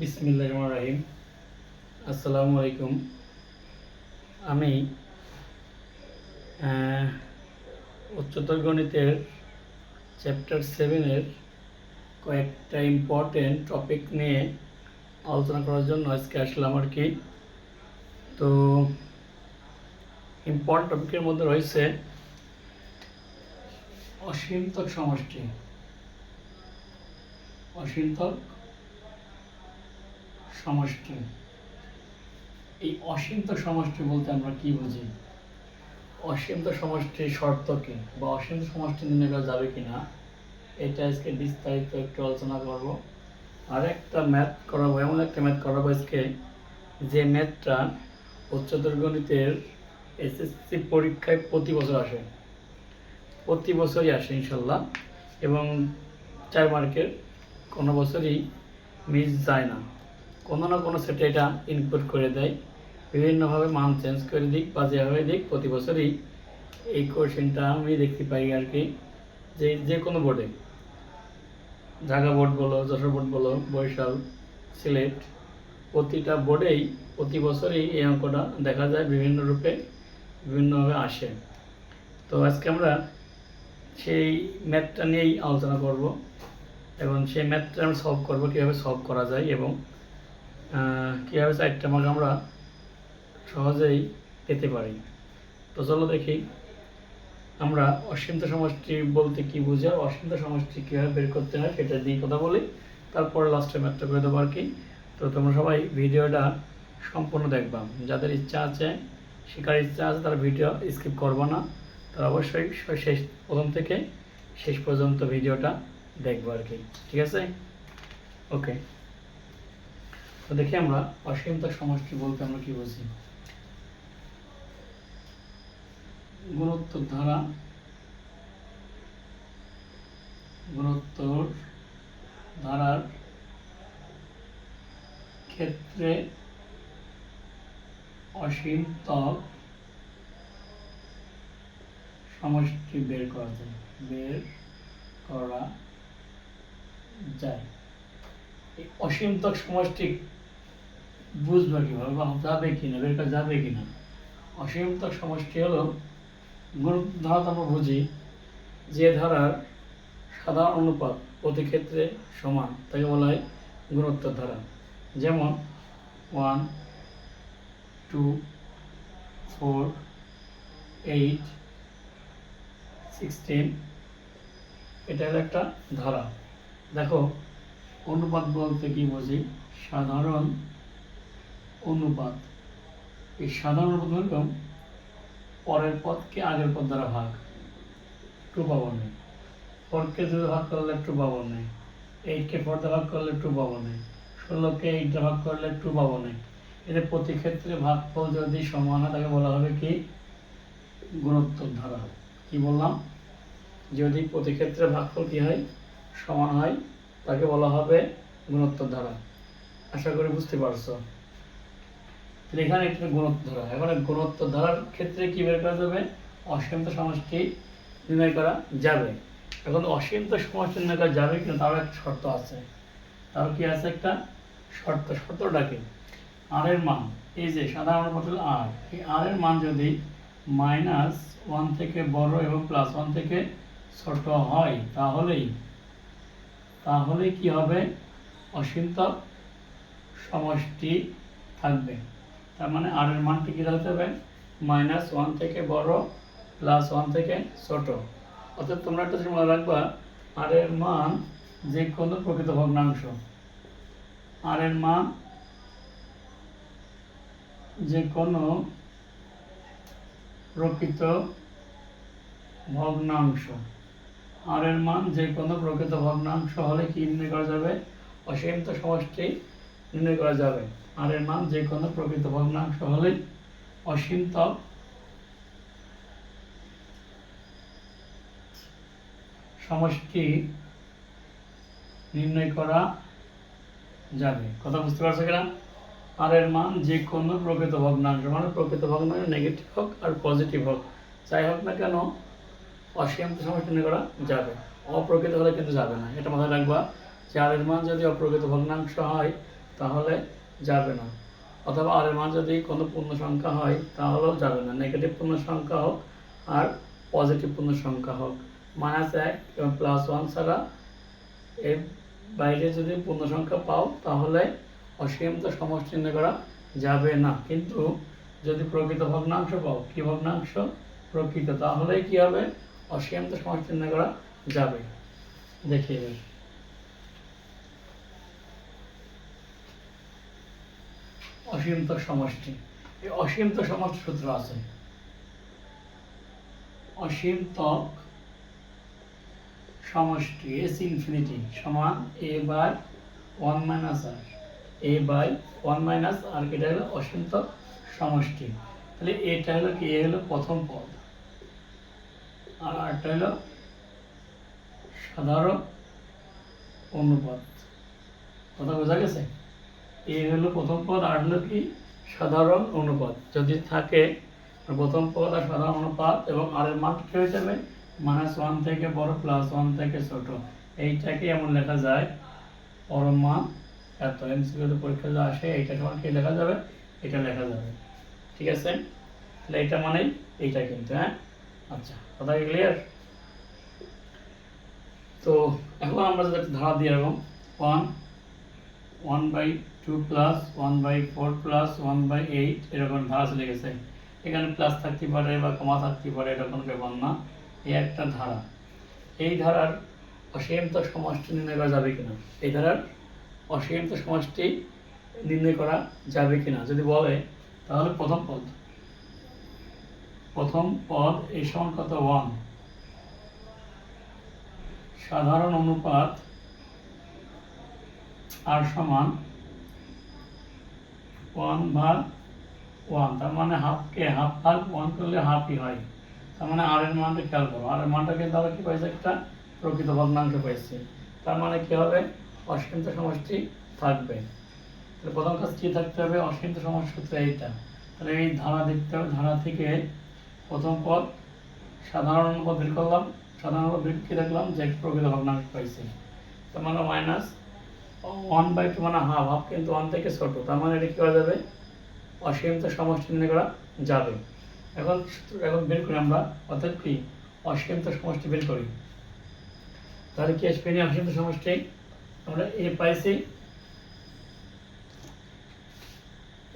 বিসমিল্লাহ রাহিম আসসালামু আলাইকুম। আমি উচ্চতর গণিতের চ্যাপ্টার সেভেনের কয়েকটা ইম্পর্টেন্ট টপিক নিয়ে আলোচনা করার জন্য আজকে আসলাম আর কি। তো ইম্পর্টেন্ট টপিকের মধ্যে রয়েছে অসীমতক সমষ্টি। অসীমতক সমষ্টি। এই অসীমত সমষ্টি বলতে আমরা কি বুঝি? অসীমত সমষ্টির শর্ত কি বা অসীমত সমষ্টি নির্ণয় করা যাবে কিনা? এটা আজকে বিস্তারিত একটু আলোচনা করব। আর একটা ম্যাথ করাবো, এমন একটা ম্যাথ করাবো আজকে যে ম্যাথটা উচ্চতর গণিতের এসএসসি পরীক্ষায় প্রতি বছর আসে। প্রতি বছরই আসে ইনশাল্লাহ এবং চার মার্কের কোনো বছরই মিস যায় না। কোনো না কোনো সেটে এটা ইনপুট করে দেয়। বিভিন্নভাবে মান চেঞ্জ করে দিক বা যেভাবে দিক, প্রতি বছরই এই কোশ্চেনটা আমি দেখতে পাই আর কি। যে যে কোনো বোর্ডে ঢাকা বোর্ড বলো, যশোর বোর্ড বলো, বরিশাল, সিলেট, প্রতিটা বোর্ডেই প্রতি বছরই এই অঙ্কটা দেখা যায় বিভিন্ন রূপে, বিভিন্নভাবে আসে। তো আজকে আমরা সেই ম্যাথটা নিয়েই আলোচনা করব। এবং সেই ম্যাথটা আমরা সলভ করব, কীভাবে সলভ করা যায় এবং কীভাবে চারটা মার্ক আমরা সহজেই পেতে পারি। তো চলো দেখি, আমরা অসীমত সমষ্টি বলতে কি বুঝি আর অসীমত সমষ্টি কীভাবে বের করতে হয় সেটা দিয়ে কথা বলি। তারপরে লাস্টে ম্যাথটা করে দেবো আর কি। তো তোমরা সবাই ভিডিওটা সম্পূর্ণ দেখবা। যাদের ইচ্ছা আছে শেখার ইচ্ছা আছে, তারা ভিডিও স্কিপ করব না। তারা অবশ্যই শেষ প্রথম থেকে শেষ পর্যন্ত ভিডিওটা দেখব আর কি। ঠিক আছে? ওকে তো দেখি আমরা অসীমত সমষ্টি বলতে আমরা কি বুঝি? গুণোত্তর ধারা, গুণোত্তর ধারার ক্ষেত্রে অসীমতক সমষ্টি বের করা যায় বের করা যায়। এই অসীমতক সমষ্টি বুঝবে কীভাবে বা যাবে কিনা বের করা যাবে কিনা? অসীমতক সমষ্টি হলো গুণ ধারা বুঝি যে ধারার সাধারণ অনুপাত প্রতি ক্ষেত্রে সমান, তাকে বলা হয় গুণোত্তর ধারা। যেমন one two four eight sixteen এটা হলো একটা ধারা। দেখো, অনুপাত বলতে কি বুঝি? সাধারণ অনুপাত এই সাধারণ অনুপাত হলো পরের পদকে আগের পদ দ্বারা ভাগ। টু পাবো নেই। ফোরকে দুই ভাগ করলে টু পাবো নেই। এইটকে ফোর দিয়ে ভাগ করলে টু পাবো নেই। ষোলোকে এইট দিয়ে ভাগ করলে টু পাবো নেই। এদের প্রতি ক্ষেত্রে ভাগফল যদি সমান হয়, তাকে বলা হবে কি? গুণোত্তর ধারা। কি বললাম? যদি প্রতি ক্ষেত্রে ভাগফল কি হয়? সমান হয়, তাকে বলা হবে গুণোত্তর ধারা। আশা করি বুঝতে পারছ। এখানে একটা গুণোত্তর ধারা এখানে গুণোত্তর ধারার ক্ষেত্রে কি বের করা যাবে? অসীমত সমষ্টি নির্ণয় করা যাবে। এখন অসীমত সমষ্টি নির্ণয় করা যাবে কিন্তু তারও একটা শর্ত আছে। তার কি আছে একটা শর্ত? শর্তটা কি? আর এর মান। এই যে সাধারণ হলো আর এই আর এর মান যদি মাইনাস ওয়ান থেকে বড় এবং প্লাস ওয়ান থেকে ছোট হয়, তাহলেই, তাহলে কি হবে? অসীমত সমষ্টি থাকবে। তার মানে আর এর মানটি কী হতে হবে? মাইনাস ওয়ান থেকে বড় প্লাস ওয়ান থেকে ছোট। অর্থাৎ তোমরা একটা জিনিস মনে রাখবা, আর এর মান যে কোনো প্রকৃত ভগ্নাংশ। আর এর মান যে কোনো প্রকৃত ভগ্নাংশ। আর এর মান যে কোনো প্রকৃত ভগ্নাংশ হলে কি নির্ণয় করা যাবে? অসীমিত সমষ্টি নির্ণয় করা যাবে। আর এর মান যে কোনো প্রকৃত ভগ্নাংশ হলে অসীমত সমষ্টি নির্ণয় করা যাবে। কথা বুঝতে পারছ কিনা? আর এর মান যে কোনো প্রকৃত ভগ্নাংশ মানে প্রকৃত ভগ্নাংশ নেগেটিভ হোক আর পজিটিভ হোক। যাই হোক না কেন অসীমিত সমষ্টি নির্ণয় করা যাবে। অপ্রকৃত হলে কিন্তু যাবে না। এটা মাথায় রাখবা যে আর এর মান যদি অপ্রকৃত ভগ্নাংশ হয়, তাহলে যাবে না। অথবা আর এর মান যদি কোনো পূর্ণ সংখ্যা হয়, তাহলেও যাবে না। নেগেটিভ পূর্ণ সংখ্যা হোক আর পজিটিভ পূর্ণ সংখ্যা হোক। মাইনাস এক এবং প্লাস ওয়ান ছাড়া এর বাইরে যদি পূর্ণ সংখ্যা পাও, তাহলে অসীমত সমষ্টি নির্ণয় করা যাবে না। কিন্তু যদি প্রকৃত ভগ্নাংশ পাও, কি ভগ্নাংশ? প্রকৃত। তাহলে কি হবে? অসীমত সমষ্টি নির্ণয় করা যাবে। দেখি অসীমত সমষ্টি। এই অসীমত সমষ্টি সূত্র আছে। অসীমতক সমষ্টি এস ইনফিনিটি সমান A by one minus R A by one minus R এটা হলো অসীমত সমষ্টি। তাহলে এটা হলো কি? হলো প্রথম পদ। আর আরটা হলো সাধারণ অনুপাত। কথা বোঝা গেছে? এ হলো প্রথম পদ, আর হলো কি? সাধারণ অনুপাত। যদি থাকে, প্রথম পদ আর সাধারণ অনুপাত এবং আর এর মান কি হয়ে যাবে? মাইনাস ওয়ান থেকে বড় প্লাস ওয়ান থেকে ছোট। এইটাকে এমন লেখা যায়, পরম মান, এত এমসিকিউতে পরীক্ষা যা আসে এইটা সমান কি লেখা যাবে? এটা লেখা যাবে। ঠিক আছে? তাহলে এটা মানেই এইটা কিন্তু হ্যাঁ? আচ্ছা কথা ক্লিয়ার তো এখন আমরা যদি ধারা দিয়ে এরকম one one by two plus one by four plus one by eight এরকম ধারা চলে গেছে। এখানে প্লাস থাকতে পারে বা কমা থাকতে পারে, এটা ব্যাপার না। এই একটা ধারা। এই ধারার অসীমত সমষ্টি নির্ণয় করা যাবে কিনা? এই ধারার অসীমত সমষ্টি নির্ণয় করা যাবে কিনা? যদি বলে, তাহলে প্রথম পদ। প্রথম পদ এই সমান কত ওয়ান সাধারণ অনুপাত আর সমান ওয়ান ভাগ ওয়ান, তার মানে হাফকে হাফ ভাগ ওয়ান করলে হাফই হয়। তার মানে আর এর মানটা খেয়াল করো, আর এর মানটা কিন্তু আমরা কি পাইছি একটা? প্রকৃত ভগ্নাংশ পাইছে। তার মানে কি হবে? অসীমিত সমষ্টি থাকবে। তাহলে প্রথম কাজ কি থাকতে হবে? অসীমিত সমষ্টি সূত্র এইটা। তাহলে এই ধারা দেখতে হবে, ধারা থেকে প্রথম পদ সাধারণ অনুপাত বের করলাম। সাধারণ অনুপাত বের দেখলাম? যে প্রকৃত ভগ্নাংশ পাইছে। তার মানে মাইনাস ওয়ান বাই টু মানে হাফ হাফ কিন্তু ওয়ান থেকে ছোট তার মানে এটা কি করা যাবে? অসীমিত সমষ্টি নির্ণয় করা যাবে। এখন এখন বের করি আমরা, অর্থাৎ কি? অসীমিত সমষ্টি বের করি। তাহলে কি আসবে অসীমিত সমষ্টি। আমরা এ পাইছি।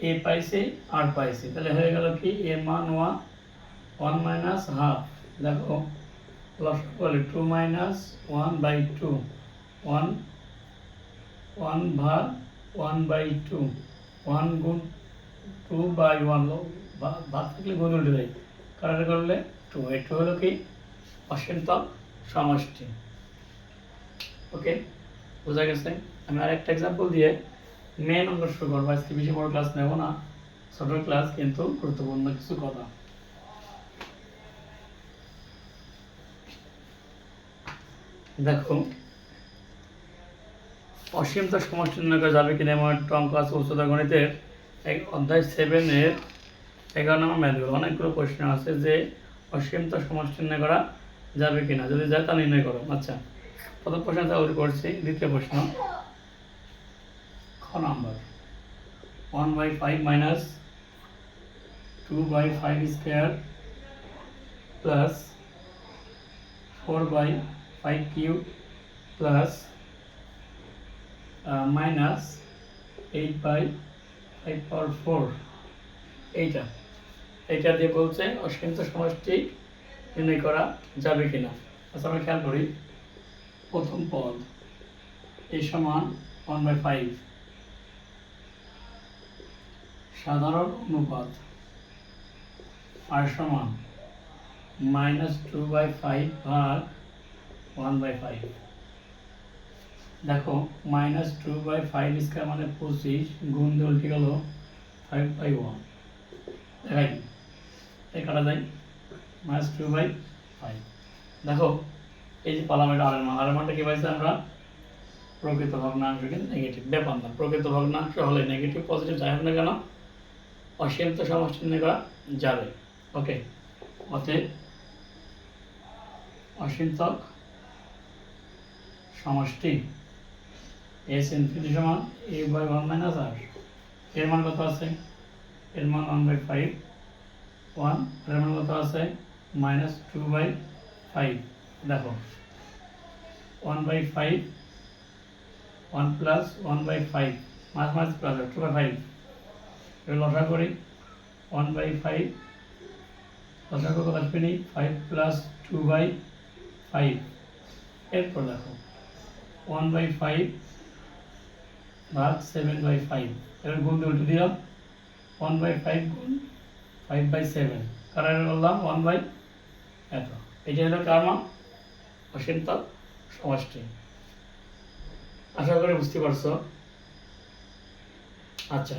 এ পাইছি আর পাইছি। তাহলে হয়ে গেল কি? এ মান ওয়ান ওয়ান মাইনাস হাফ দেখো plus two minus one by two one one ভাগ ওয়ান বাই টু, ওয়ান গুণ টু বাই ওয়ান ভাগ থাকলে গুণ উল্টে দেয়। কারণ করলে টু এই টু হলো কি? অসীমতম সমষ্টি। ওকে? বোঝা গেছে? আমি আর একটা এক্সাম্পল দিয়ে মেন অঙ্ক শুরু করব আজকে বেশি বড় ক্লাস নেব না, ছোট ক্লাস কিন্তু গুরুত্বপূর্ণ কিছু কথা। দেখো অসীমত সমষ্টি নির্ণয় করা যাবে কিনা এমন একটা অঙ্ক আছে উচ্চতর গণিতের এক অধ্যায় সেভেনের এগারো নম্বর ম্যাথগুলো অনেকগুলো প্রশ্ন আছে যে অসীমত সমষ্টি নির্ণয় করা যাবে কিনা। যদি যায় তা নির্ণয় করো। আচ্ছা প্রথম প্রশ্ন তাহলে করছি, দ্বিতীয় প্রশ্ন। খ number one by five minus two by five square plus four by five Q plus minus eight by five power four এইটা। এইটা দিয়ে বলছে অসীমিত সমষ্টি নির্ণয় করা যাবে কিনা। আচ্ছা আমরা খেয়াল করি। প্রথম পদ এই সমান ওয়ান বাই ফাইভ সাধারণ অনুপাত আর সমান মাইনাস টু বাই ফাইভ ভাগ ওয়ান বাই ফাইভ দেখো minus two by five square মানে পঁচিশ গুণ দিয়ে উল্টে গেল ফাইভ বাই ওয়ান দেখাই, এই কাটা যায় মাইনাস টু বাই ফাইভ দেখো, এই যে পালাম এটা আরের মান। আরের মানটা কি পাইছি আমরা? প্রকৃত ভগ্নাংশ কিন্তু নেগেটিভ ব্যাপার না প্রকৃত ভগ্নাংশ হলে নেগেটিভ পজিটিভ যাই হোক না কেন অসীমিত সমষ্টি নির্ণয় করা যাবে। ওকে অতএব অসীমতক সমষ্টি। এস ইনফিনিটি সমান A by one minus R. এর মান কত আছে? এর মান ওয়ান বাই ফাইভ। ওয়ান, এর মান কত আছে? Minus two by five. দেখো, one by five, one plus one by five, মাস মাস প্লাস টু বাই ফাইভ। এবার লসা করি, ওয়ান বাই ফাইভ, লসা কত আসবে নি five plus two by five. এরপর দেখো, ওয়ান বাই ফাইভ ভাগ সেভেন বাই ফাইভ এবার গুণ উল্টে দিলাম। ওয়ান বাই ফাইভ গুণ ফাইভ বাই সেভেন কারণ বললাম? ওয়ান বাই এত। এটা হলো কার মান? অসীমতা সমষ্টি। আশা করি বুঝতে পারছ। আচ্ছা।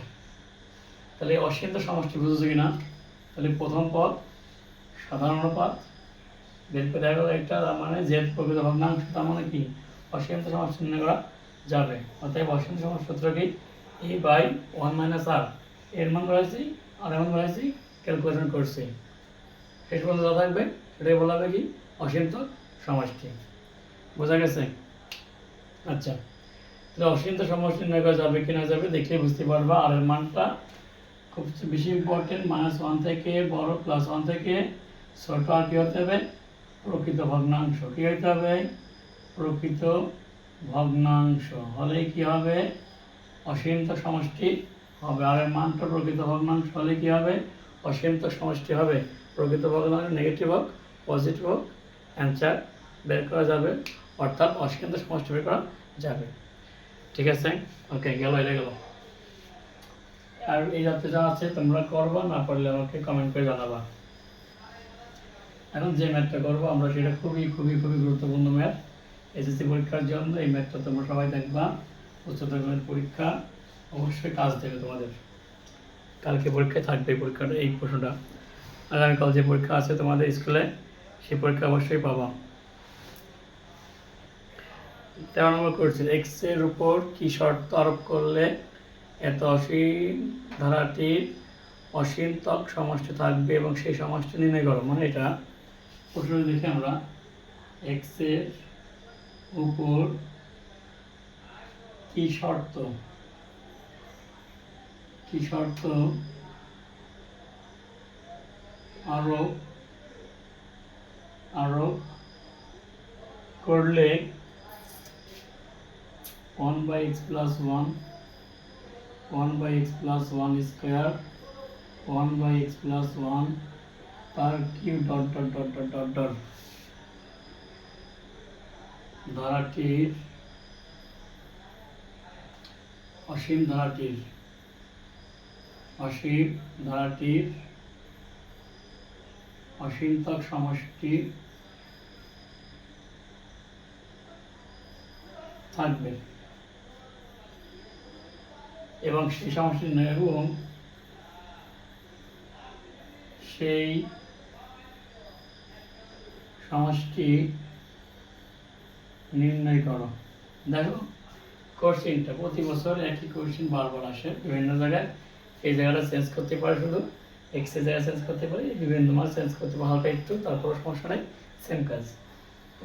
তাহলে অসীম তো সমষ্টি বুঝেছ কিনা? তাহলে প্রথম পদ, সাধারণ অনুপাত। বের করে দেখা গেলো একটা মানে জেড প্রকৃত ভগ্নাংশ, তার মানে কি? অসীম তো সমষ্টি নির্ণয় করা। যাবে। অতএব অসীম সমষ্টি সূত্র কি ই বাই ওয়ান মাইনাস আর এর মান করেছি আর এর মান করেছি ক্যালকুলেশন করছি। শেষ পর্যন্ত যা থাকবে, সেটাই বলা হবে কি? অসীম তো সমষ্টি। বোঝা গেছে? আচ্ছা। তাহলে অসীম তো সমষ্টি নির্ণয় করা যাবে কি না যাবে, দেখলেই বুঝতে পারবা। আর এর মানটা খুব বেশি ইম্পর্টেন্ট মাইনাস ওয়ান থেকে বড় প্লাস ওয়ান থেকে ছোট আর কি হতে হবে? প্রকৃত ভগ্নাংশ। কি হতে হবে? প্রকৃত ভগ্নাংশ। হলে কি হবে? অসীমত সমষ্টি হবে। আর এর প্রকৃত ভগ্নাংশ। হলে কি হবে? অসীমত সমষ্টি হবে। প্রকৃত ভগ্নাংশ নেগেটিভ হোক পজিটিভ হোক অ্যান্সার বের করা যাবে। অর্থাৎ অসীমত সমষ্টি বের করা যাবে। ঠিক আছে? ওকে গেল, এটা গেল। আর এই যাত্রা যা আছে, তোমরা করবা, না করলে আমাকে কমেন্ট করে জানাবা। এখন যে ম্যাথটা করব, আমরা সেটা খুবই খুবই খুবই গুরুত্বপূর্ণ ম্যাথ এসএসসি পরীক্ষার জন্য এই ম্যাথটা তোমরা সবাই দেখবা। উচ্চতর পরীক্ষা অবশ্যই কাজ দেবে তোমাদের। কালকে পরীক্ষায় থাকবে এই পরীক্ষাটা, এই প্রশ্নটা। আগামীকাল যে পরীক্ষা আছে তোমাদের স্কুলে সেই পরীক্ষা অবশ্যই পাবা। তেরো নম্বর করছি এক্সের উপর কি শর্ত আরোপ করলে এত অসীম ধারাটির অসীম ত্বক সমষ্টি থাকবে এবং সেই সমষ্টি নির্ণয় করো? মানে এটা প্রশ্ন দেখে আমরা এক্সের উপর কি শর্ত? কি শর্ত? আরোপ আরোপ করলে one by x plus one one by x plus one square one by x plus one তার q dot dot dot dot dot dot. ধারাটির অসীম ধারাটির অসীম ধারাটির অসীমতক সমষ্টি থাকবে। এবং সেই সমষ্টি এবং সেই সমষ্টি নির্ণয় করো। দেখো কোশ্চেনটা প্রতি বছর একই কোশ্চেন বারবার আসে বিভিন্ন জায়গায়। এই জায়গাটা চেঞ্জ করতে পারে শুধু এক্সের জায়গায় চেঞ্জ করতে পারে, বিভিন্ন মাস চেঞ্জ করতে পারে, হালকা একটু তারপর সমস্যা নেই সেম কাজ।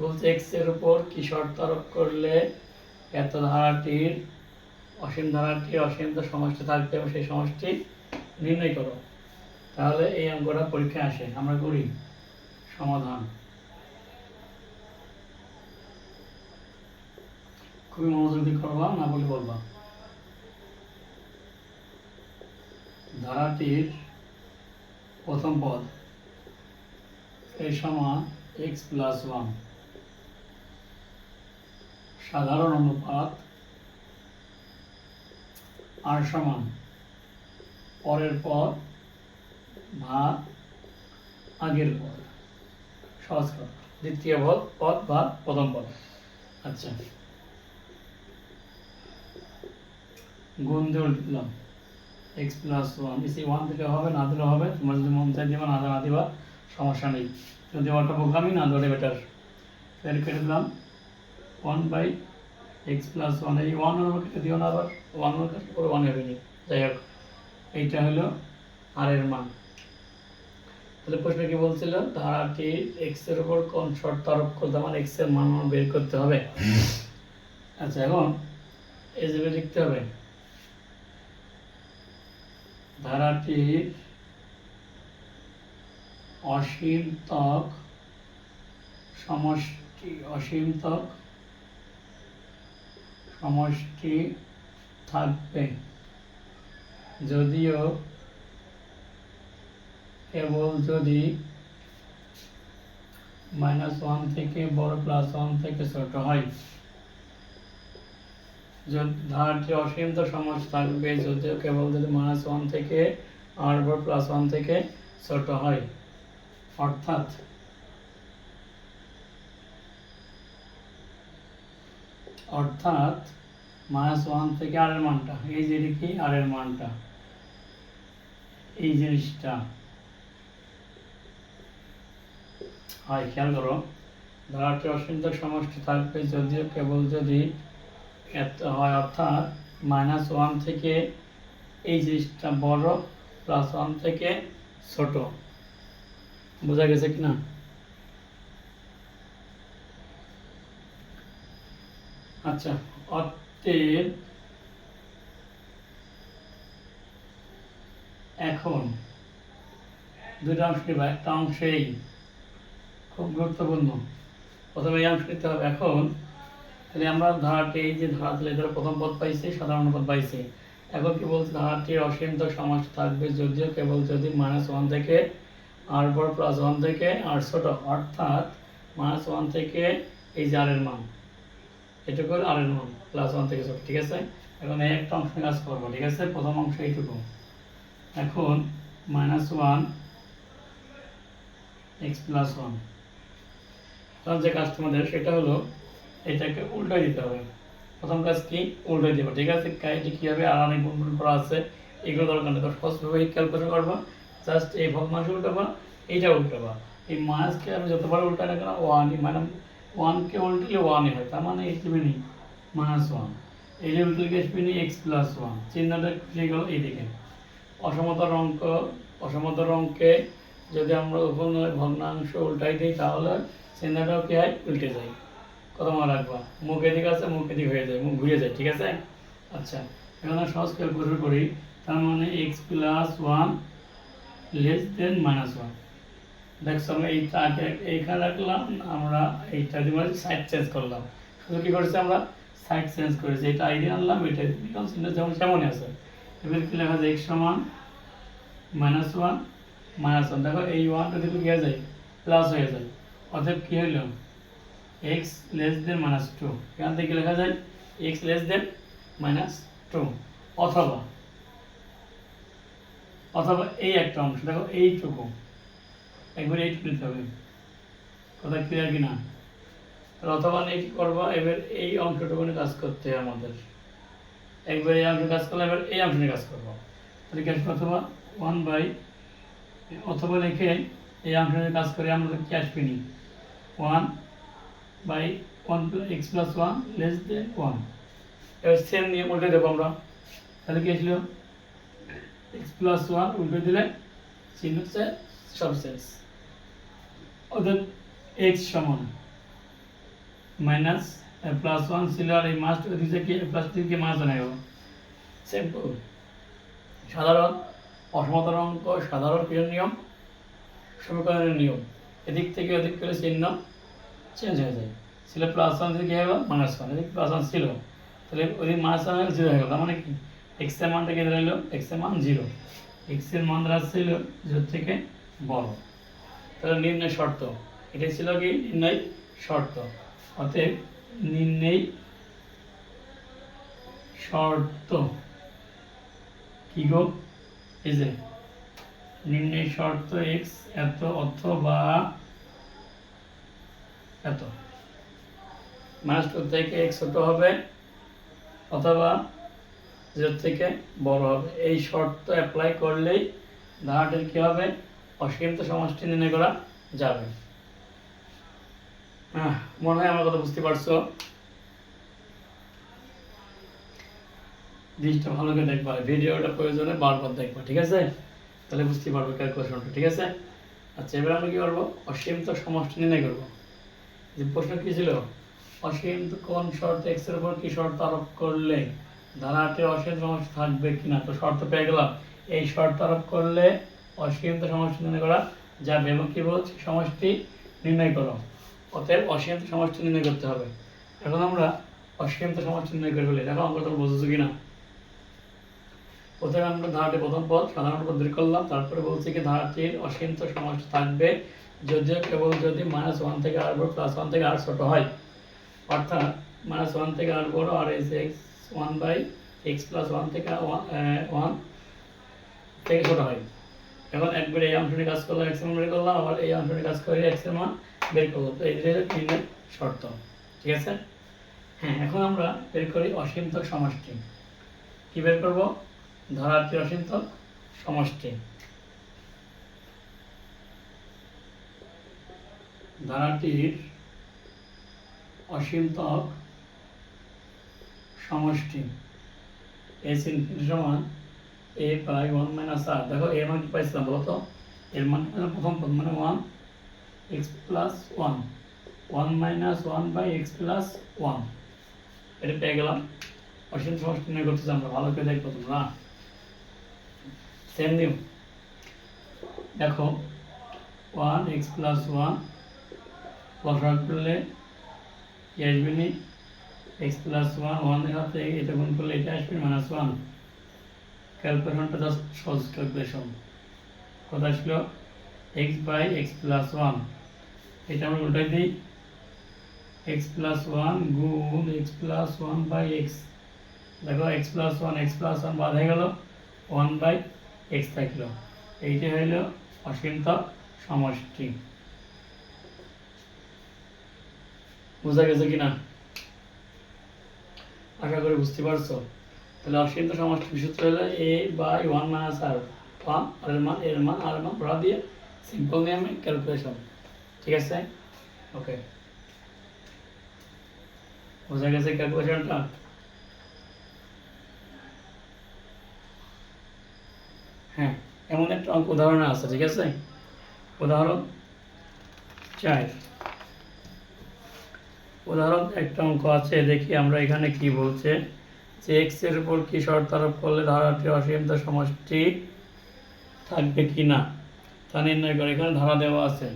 বলছে এক্সের উপর কি শর্ত আরোপ করলে এত ধারাটির, অসীম ধারাটির অসীমত সমষ্টি থাকবে এবং সেই সমষ্টি নির্ণয় করো। তাহলে এই অঙ্কটা পরীক্ষায় আসে, আমরা করি। সমাধান। খুবই মনোযোগ করবা, না বলে বলবা? ধারাটির প্রথম পদ এই সমান এক্স প্লাস ওয়ান সাধারণ অনুপাত আর সমান। পরের পদ, ভাগ আগের পদ। সহজ কথা। দ্বিতীয় পদ পদ বা প্রথম পদ। আচ্ছা। গুণ দিয়ে উল্টে দিলাম এক্স প্লাস ওয়ান এসি ওয়ান থেকে হবে না দিলে হবে তোমার যদি মন চাই দিবা না না দিবা সমস্যা নেই। যদি ওয়াটা বোকামি না ধরে বেটার ফের কেটে দিলাম। One by X plus one এই ওয়ান ওর কেটে দিও না আবার ওয়ান ওর কাছে পরে ওয়ান হবে নি যাই হোক এইটা হলো আর এর মান। তাহলে প্রশ্ন কি বলছিল? ধারাটি এক্সের উপর কোন শর্ত আরোপ করতে আমার এক্সের মান বের করতে হবে। আচ্ছা এখন এই যে লিখতে হবে। ধারাটির অসীম ত্বক সমষ্টি, অসীম ত্বক সমষ্টি থাকবে। যদিও কেবল যদি মাইনাস ওয়ান থেকে বড় প্লাস ওয়ান থেকে ছোট হয়। ধারটি অসীম তো সমস্যা থাকবে যদিও কেবল যদি মাইনাস ওয়ান থেকে আর বড় প্লাস ওয়ান থেকে ছোট হয়। অর্থাৎ অর্থাৎ মাইনাস ওয়ান থেকে আর এর মানটা। এই যে কি? আর এর মানটা। এই জিনিসটা। হয়, খেয়াল করো। ধারাটি অসীমিত সমষ্টি থাকবে। যদিও কেবল যদি হয় অর্থাৎ মাইনাস ওয়ান থেকে এই জিনিসটা বড় প্লাস ওয়ান থেকে ছোট। বোঝা গেছে কি না আচ্ছা অতএব এখন দুটো অংশ নিবা, একটা অংশেই খুব গুরুত্বপূর্ণ। প্রথমে এই অংশ নিতে হবে। এখন তাহলে আমরা ধারাটি এই যে ধারা তাহলে ধরো প্রথম পদ পাইছি, সাধারণ পদ পাইছি। এখন কি বলছে? ধারাটির অসীম তো সমাজ থাকবে যদিও কেবল যদি মাইনাস ওয়ান থেকে আর পর প্লাস ওয়ান থেকে আর ছোট, অর্থাৎ মাইনাস ওয়ান থেকে এই যে আরের মান। এটুকু আরের মান প্লাস ওয়ান থেকে ছোট, ঠিক আছে? এখন এই একটা অংশ কাজ করব, ঠিক আছে? প্রথম অংশ এইটুকু। এখন minus one X plus one তার যে কাজ তোমাদের সেটা হলো এটাকে উল্টাই দিতে হবে। প্রথম কাজ কি? উল্টাই দিব, ঠিক আছে? এটি কী হবে আর অনেক গুণ করা আছে, এগুলো দরকার নেই। ফার্স্টভাবে ক্যালকুলেশন করব জাস্ট এই ভগ্নাংশ উল্টাবা, এইটা উল্টাবা। এই মাসকে আমি যতবার উল্টাই না কেন ওয়ানই মানে ওয়ানকে উল্টলে ওয়ানই হয়, তার মানে এইট নেই মাইনাস ওয়ান এই যে উল্টে লিখে নেই এক্স প্লাস ওয়ান চিহ্নটা খুঁজে গেল এইদিকে। অসমতার অঙ্ক অসমতার অঙ্কে যদি আমরা ভগ্নাংশ উল্টাই দিই, তাহলে চিহ্নটাও কি হয়? উল্টে যায়। মনে রাখবা। মুখ এদিক আছে, মুখ এদিক হয়ে যায়, মুখ ঘুরে যায়, ঠিক আছে? আচ্ছা এখন আমরা সহজ ক্যালকুলেশন করি, তার মানে X plus one less than minus one দেখছ, আমরা এইটা আগে এইখানে রাখলাম, আমরা এইটা দিয়ে সাইড চেঞ্জ করলাম। শুধু কি করেছি আমরা? সাইড চেঞ্জ করেছি। এটা আইডি আনলাম, এটা যেমন তেমনই আছে। এবার কি লেখা যায়? এক্স সমান মাইনাস ওয়ান মাইনাস ওয়ান দেখো, এই ওয়ানটা দিলে কি হয়ে যায়? প্লাস হয়ে যায়। অতএব কি হইল? X less than minus two এখান থেকে লেখা যায় X less than minus two অথবা অথবা এই একটা অংশ, দেখো এইটুকু। একবার এইটুকু নিতে হবে। কথা ক্লিয়ার কি না তাহলে অথবা কি করব? এবার এই অংশটুকু কাজ করতে হবে আমাদের। একবার এই অংশ কাজ করলে এবার এই অংশ নিয়ে কাজ করব। তাহলে কি আসবে? অথবা ওয়ান বাই অথবা লিখে এই অংশ নিয়ে কাজ করে, আমরা কি আসবে one by one X plus one less than one এবার সেম নিয়ে উল্টে দেবো আমরা। তাহলে কি ছিল এক্স প্লাস ওয়ান উল্টে দিলে চিহ্ন হচ্ছে সব শেষ অর্থাৎ এক্স সমান। মাইনাস প্লাস ওয়ান ছিল আর এই মাস দিচ্ছে কি? প্লাস তিনকে মাস বানাই সিম্পল সাধারণ অসমতার অঙ্ক সাধারণ নিয়ম, সমীকরণের নিয়ম। এদিক থেকে ওদিক করে চিহ্ন। চেঞ্জ হয়ে যায়। ছিল প্লাস ওয়ান থেকে কী হলো মাইনাস ওয়ান এদিক প্লাস ওয়ান ছিল, তাহলে ওদিক মাইনাস ওয়ান জিরো হয়ে গেল। তার মানে কি? এক্সের মানটা কি দাঁড়াল এক্সের মান জিরো এক্সের মান দাঁড়াচ্ছিল জিরো থেকে বড়। তাহলে নির্ণয় শর্ত। এটা ছিল কি? নির্ণয় শর্ত। অতএব নির্ণয় শর্ত। কি গো? এই যে, নির্ণয় শর্ত এক্স এত অথবা এত। মাইনাস থেকে এক্স ছোট হবে অথবা জিরো থেকে বড় হবে। এই শর্ত অ্যাপ্লাই করলেই ধারাটির কী হবে? অসীমিত সমষ্টি নির্ণয় করা যাবে। মনে হয় আমার কথা বুঝতে পারছ? জিনিসটা ভালো করে দেখবা। ভিডিওটা প্রয়োজনে বারবার দেখবা, ঠিক আছে? তাহলে বুঝতে পারব পারবে ক্যালকুলেশনটা ঠিক আছে? আচ্ছা এবার আমরা কি করব? অসীমিত সমষ্টি নির্ণয় করব। যে প্রশ্ন কি ছিল? অসীম কোন শর্ত এক্সের উপর কি শর্ত আরোপ করলে ধারাটি অসীম সমষ্টি থাকবে কিনা? তো শর্ত পেয়ে গেলাম। এই শর্ত আরোপ করলে অসীম সমষ্টি নির্ণয় করা যাবে এবং কি বলছি? সমষ্টি নির্ণয় করো। অতএব অসীম সমষ্টি নির্ণয় করতে হবে। এখন আমরা অসীম সমষ্টি নির্ণয় করে ফেলি। দেখো অঙ্কটা বুঝেছ কিনা? প্রথমে আমরা ধারাটি প্রথম পদ সাধারণ পদ বের করলাম। তারপরে বলছি কি, ধারাটির অসীম সমষ্টি থাকবে যদিও কেবল যদি মাইনাস ওয়ান থেকে আর বড় প্লাস ওয়ান থেকে আর ছোট হয়, অর্থাৎ মাইনাস ওয়ান থেকে আর বড় আর S X one by X plus one থেকে ওয়ান থেকে ছোট হয়। এখন একবার এই অংশটি কাজ করলাম এক্স মান বের করলাম, আবার এই অংশটি কাজ করে এক্সের মান বের করব তো এই তিনের শর্ত, ঠিক আছে? হ্যাঁ এখন আমরা বের করি অসীমতক সমষ্টি। কি বের করব? ধারাটির অসীমতক? সমষ্টি। ধারাটির অসীমতক সমষ্টি। এস ইনফিনিটি সমান A by one minus R. দেখো এর মান কি পাইছিলাম বলো তো? এর মান প্রথম পদ মানে one X plus one. One minus one by X plus one. এটা পেয়ে গেলাম। অসীম সমষ্টি নিয়ে করতেছি আমরা। ভালো করে দেখব তোমরা। সেম নিউ দেখো, ওয়ান এক্স প্লাস ওয়ান লসাগ করলে কি আসবে এক্স প্লাস ওয়ান ওয়ানের সাথে এটা গুণ করলে এটা আসবে মাইনাস ওয়ান ক্যালকুলেশনটা জাস্ট সহজ ক্যালকুলেশন কথা ছিল X by X plus one এটা আমরা উল্টাই দিই। এক্স প্লাস ওয়ান গুণ X plus one by X দেখো X plus one X plus one বাদ হয়ে গেল। ওয়ান বাই এক্স থাকল। এইটা হইল অসীমতক সমষ্টি। বোঝা গেছে কিনা? আশা করি বুঝতে পারছ। তাহলে অসীম সমষ্টি সূত্র হলো A by one minus R one R মান এর মান আর মান পড়া দিয়ে সিম্পল নিয়মে ক্যালকুলেশন ঠিক আছে? ওকে বোঝা গেছে ক্যালকুলেশনটা হ্যাঁ এমন একটা উদাহরণ আছে, ঠিক আছে? উদাহরণ চার। উদাহরণ, একটা অঙ্ক আছে, দেখি আমরা এখানে কি বলছে। যে এক্সের উপর কি শর্ত আরোপ করলে ধারাটি অসীমতা সমষ্টি থাকবে কি না? তা নির্ণয় করে, এখানে ধারা দেওয়া আছে।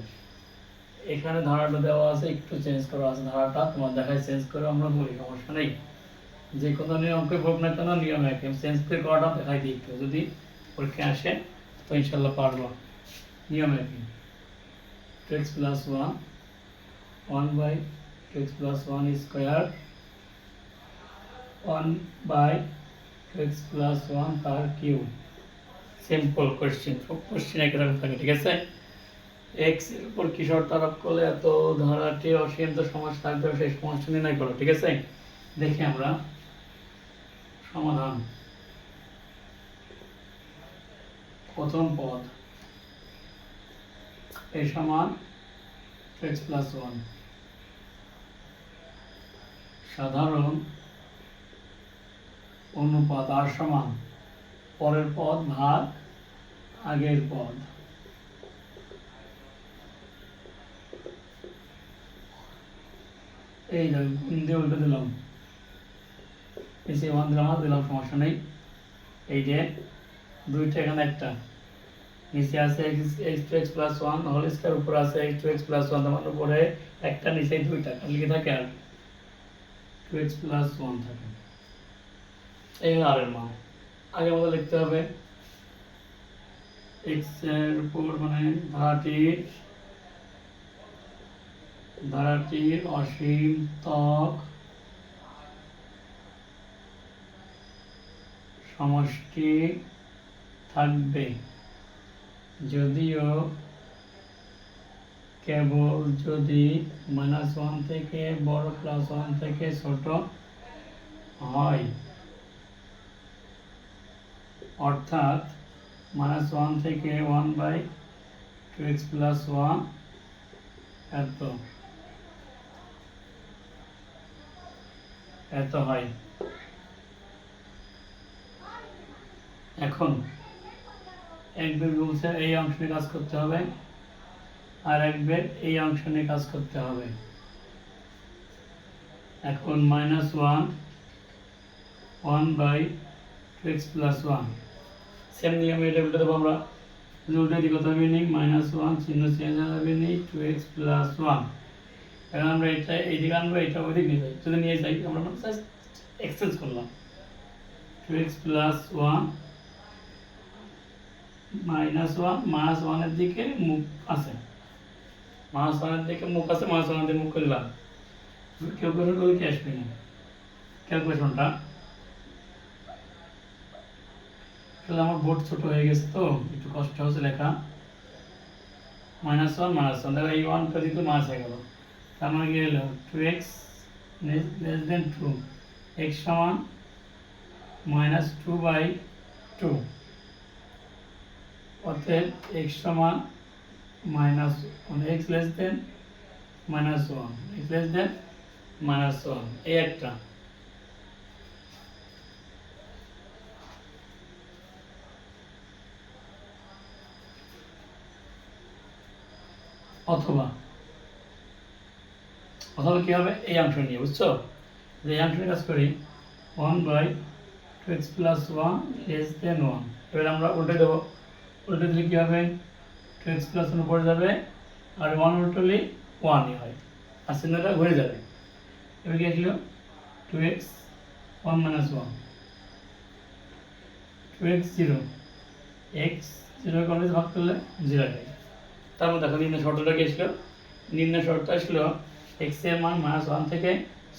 এখানে ধারাটা দেওয়া আছে, একটু চেঞ্জ করা আছে ধারাটা, তোমার দেখায় চেঞ্জ করে আমরা বলি, সমস্যা নেই। যে কোনো নিয়মকে হোক না কেন, নিয়ম একই। চেঞ্জ করে করাটা দেখাই দিই একটু, যদি পরীক্ষায় আসে, তো ইনশাল্লাহ পারব। নিয়ম একই। Two X plus one one by plus one square one by two X plus one পার কিউ সিম্পল কোয়েশ্চেন সব কোয়েশ্চেন একই রকম থাকে, ঠিক আছে? এক্সের উপর কি শর্ত আরোপ করলে এত ধারাটি অসীমত সমস্যা থাকবে, সেই সমস্যা নির্ণয় করো, ঠিক আছে? দেখি আমরা সমাধান। প্রথম পদ এ সমান এক্স প্লাস ওয়ান সাধারণ অনুপাত আর সমান। পরের পদ ভাগ আগের পদ। এই দিয়ে উল্টে দিলাম। এসে ওয়ান দিলাম, আর দিলাম, সমস্যা নেই। এই যে দুইটা এখানে একটা। নিচে আছে X two X plus one whole square উপরে আছে X two X plus one তার উপরে একটা, নিচে দুইটা। লিখে থাকে আর? টু এক্স প্লাস ওয়ান থাকে। এই হলো আর এর মান। আগে আমাদের লিখতে হবে এক্সের উপর মানে ধারাটির ধারাটির অসীম ত্বক সমষ্টি থাকবে। যদিও কেবল যদি মাইনাস ওয়ান থেকে বড় প্লাস ওয়ান থেকে ছোট হয়, অর্থাৎ মাইনাস ওয়ান থেকে one by two X plus one এত এত হয়। এখন এক বলছে এই অংশ কাজ করতে হবে। আর এক বের এই অংশ নিয়ে কাজ করতে হবে। এখন minus one one by two X plus one same নিয়মে এটা উল্টে দেবো আমরা। উল্টে দিই কত হবে মাইনাস ওয়ান চিহ্ন চেঞ্জ হবে নিই টু এক্স প্লাস ওয়ান এখন আমরা এটা এইদিকে আনব এটা ওইদিক নিয়ে যাই। যদি নিয়ে যাই, আমরা জাস্ট এক্সচেঞ্জ করলাম। Two X plus one minus one minus ওয়ানের দিকে মুখ আছে। মাইনাস ওয়ানের দিকে মুখ আছে মাইনাস ওয়ানের দিকে মুখ করলাম ক্যালকুলেশন করলে কি আসবে না ক্যালকুলেশনটা আসলে আমার বোর্ড ছোট হয়ে গেছে তো, একটু কষ্ট হচ্ছে লেখা। মাইনাস ওয়ান মাইনাস ওয়ান দেখো এই ওয়ানটা দিতে মাইনাস হয়ে গেল। তার মানে কি হলো? Two X less than two X সমান মাইনাস টু বাই টু অতএব এক্স সমান minus one X less than minus one X less than minus one এই একটা। অথবা অথবা কী হবে? এই অংশ নিয়ে, বুঝছ? যে এই অংশ কাজ করি one by two X plus one less than one এবার আমরা উল্টে দেবো। উল্টে দিলে কী হবে? টু এক্স প্লাস ওয়ান উপরে যাবে আর ওয়ান উল্টলে ওয়ানই হয়। আর চিহ্নটা ঘুরে যাবে। এবার কি আসলো? Two X one minus one two X zero X zero complete ভাগ করলে জিরো হয় তার মধ্যে দেখো নিম্ন শর্তটা কি ছিল নিম্ন শর্ত ছিল এক্সের মান মাইনাস ওয়ান থেকে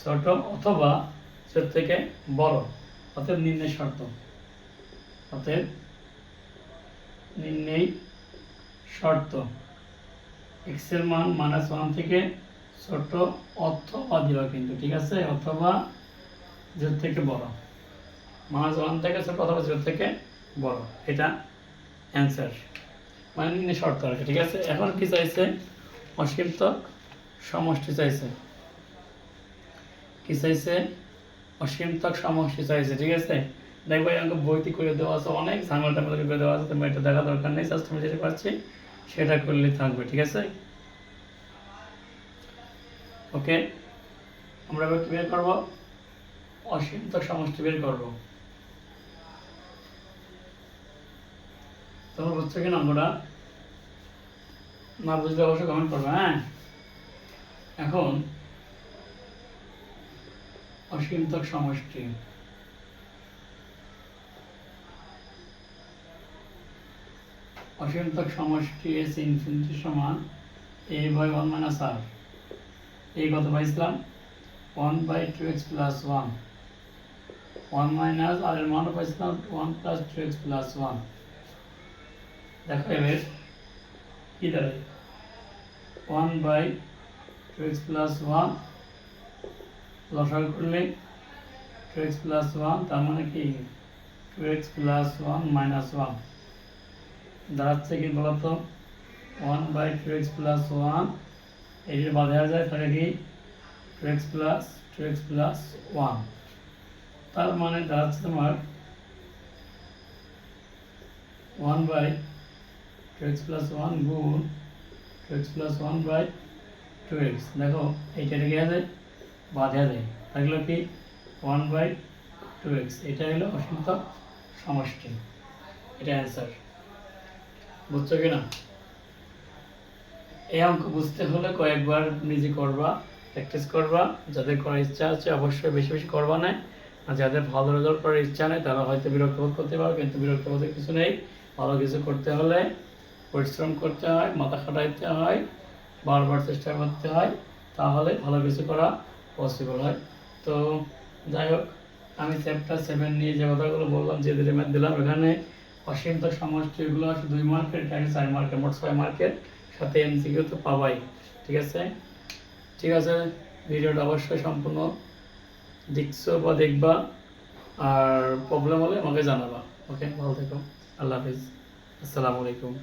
ছোট অথবা ছোট থেকে বড়। অতএব নিম্নের শর্ত। অতএব নিম্নেই শর্ত। এক্সের মান মাইনাস ওয়ান থেকে ছোট অথবা দিবা কিন্তু, ঠিক আছে? অথবা জিরো থেকে বড়। মাইনাস ওয়ান থেকে ছোট অথবা জিরো থেকে বড়। এটা অ্যান্সার মানে শর্ত আর ঠিক আছে? এখন কি চাইছে? অসীমত সমষ্টি চাইছে। কি চাইছে? অসীমতক সমষ্টি চাইছে, ঠিক আছে? দেখব অঙ্ক বইতে করে দেওয়া আছে অনেক ঝামেলা টামেলা করে দেওয়া আছে তুমি এটা দেখা দরকার নেই জাস্ট আমি যেটা পাচ্ছি সেটা করলে থাকবে, ঠিক আছে? ওকে, আমরা এবার কি বের করব? অসীমতক সমষ্টি বের করব। তোমরা বুঝছ কি আমরা না বুঝলে অবশ্যই কমেন্ট করবে হ্যাঁ? এখন অসীমতক সমষ্টি। অসীমতক সমষ্টি এস ইনফিনিটি সমান A by one minus R. এই কত পাইছিলাম one by two X plus one. One minus R এর মানও পাইছিলাম one plus two X plus one. দেখো এবার কি দাঁড়ায়? One by two X plus one লসাগ করলে টু এক্স প্লাস ওয়ান, তার মানে কি? Two X plus one minus one. দাঁড়াচ্ছে কি বলতো one by two X plus one এই যে বাঁধা যায় তাহলে কি? Two X plus two X plus one তার মানে দাঁড়াচ্ছে তোমার one by two X plus one গুণ two X plus one by two X দেখো, এইটা রেখে যায়, বাধা যায়। থাকল কি? ওয়ান বাই টু এক্স এটা হলো অসীমত সমষ্টি। এটা অ্যান্সার বুঝছ কি না? এই অঙ্ক বুঝতে হলে কয়েকবার নিজে করবা প্র্যাকটিস করবা। যাদের করার ইচ্ছা আছে অবশ্যই বেশি বেশি করবা না। আর যাদের ভালো রেজাল্ট করার ইচ্ছা নেই, তারা হয়তো বিরক্ত বোধ করতে পারবে কিন্তু বিরক্ত বোধের কিছু নেই। ভালো কিছু করতে হলে পরিশ্রম করতে হয়, মাথা খাটাইতে হয়, বারবার চেষ্টা করতে হয়, তাহলে ভালো কিছু করা পসিবল হয়। তো যাই হোক, আমি চ্যাপ্টার সেভেন নিয়ে যে কথাগুলো বললাম, যে দিলে ম্যাথ দিলাম তো সমষ্টি, এগুলো আছে দুই মার্কের এখানে চার মার্কের মোট ছয় মার্কের সাথে এমসিকিউ তো পাবাই, ঠিক আছে? ঠিক আছে, ভিডিওটা অবশ্যই সম্পূর্ণ দেখছ বা দেখবা, আর প্রবলেম হলে আমাকে জানাবা ওকে ভালো থেকো, আল্লাহ হাফিজ, আসসালামু আলাইকুম।